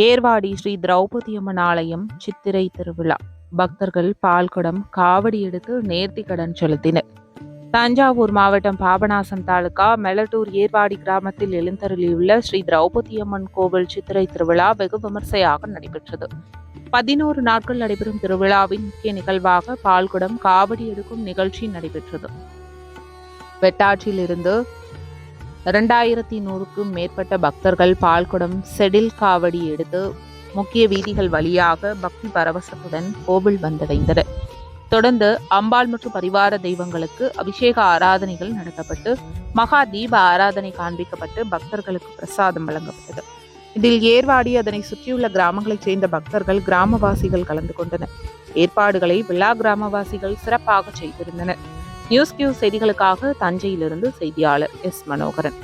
ஏர்வாடி ஸ்ரீ திரௌபதி அம்மன் ஆலயம் சித்திரை திருவிழா. பக்தர்கள் பால்குடம் காவடி எடுத்து நேர்த்தி கடன் செலுத்தினர். தஞ்சாவூர் மாவட்டம் பாபநாசம் தாலுகா மெலட்டூர் ஏர்வாடி கிராமத்தில் எழுந்தருளியுள்ள ஸ்ரீ திரௌபதி அம்மன் கோவில் சித்திரை திருவிழா வெகு விமர்சையாக நடைபெற்றது. பதினோரு நாட்கள் நடைபெறும் திருவிழாவின் முக்கிய நிகழ்வாக பால்குடம் காவடி எடுக்கும் நிகழ்ச்சி நடைபெற்றது. வெட்டாற்றிலிருந்து இரண்டாயிரத்தி நூறுக்கும் மேற்பட்ட பக்தர்கள் பால்குடம் செடில் காவடி எடுத்து முக்கிய வீதிகள் வழியாக பக்தி பரவசத்துடன் கோவில் வந்தடைந்தனர் தொடர்ந்து அம்பாள் மற்றும் பரிவார தெய்வங்களுக்கு அபிஷேக ஆராதனைகள் நடத்தப்பட்டு மகா தீப ஆராதனை காண்பிக்கப்பட்டு பக்தர்களுக்கு பிரசாதம் வழங்கப்பட்டது. இதில் ஏர்வாடி அதனை சுற்றியுள்ள கிராமங்களைச் சேர்ந்த பக்தர்கள் கிராமவாசிகள் கலந்து கொண்டனர். ஏற்பாடுகளை விழா கிராமவாசிகள் சிறப்பாக செய்திருந்தனர். நியூஸ் கியூ செய்திகளுக்காக தஞ்சையிலிருந்து செய்தியாளர் எஸ் மனோகரன்.